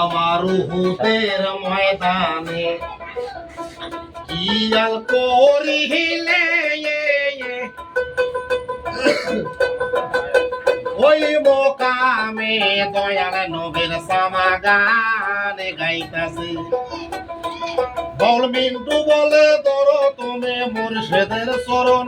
আমার হুতের ময়দানে। কিয়াল করিলে? ওই মোকামে দয়াল নবীর সামাগানে গাইতাছে। বল মিন্টু বলে ধরো, তুমি মুর্শেদের চরণ।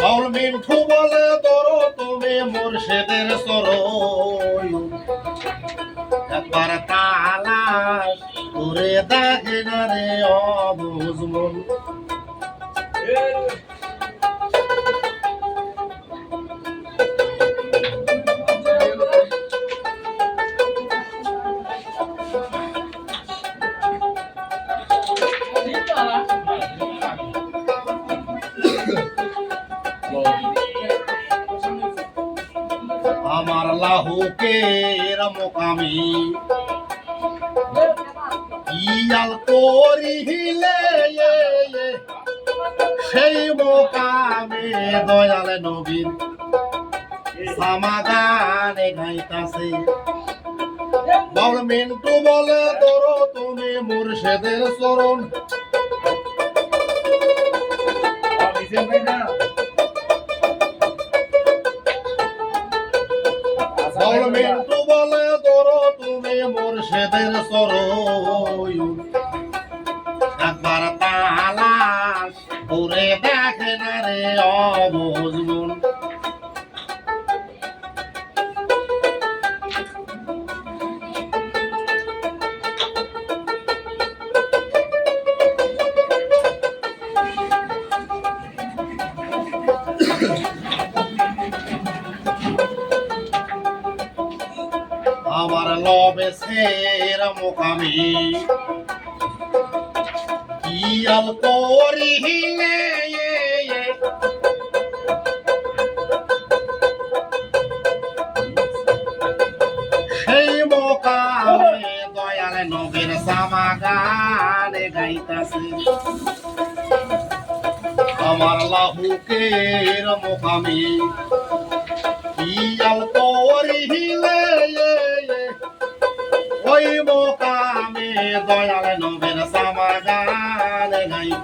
বাউল মিন্টু বলে মুর্শেদের চরণ। একবার তালাশ করে দেখে না রে অবুজ মন। আমার লাহুকের মোকামি ইয়াল করিলে সেই মোকামে দয়াল নবীন। সামাগানে গাইতাছে। বল মিন্টু বলে তোর তুমি মুর্শেদের চরণ। মিন্টু বলে ধরো তুমি মুর্শিদের চরণ একবার তালাশ করে দেখে না রে অবুজ আমার লবে সের মোকামি ইয়াল করিলে সেই মোকামে দয়াল নবীর সামাগানে গাইতাছে। আমার লাহুকের মোকামি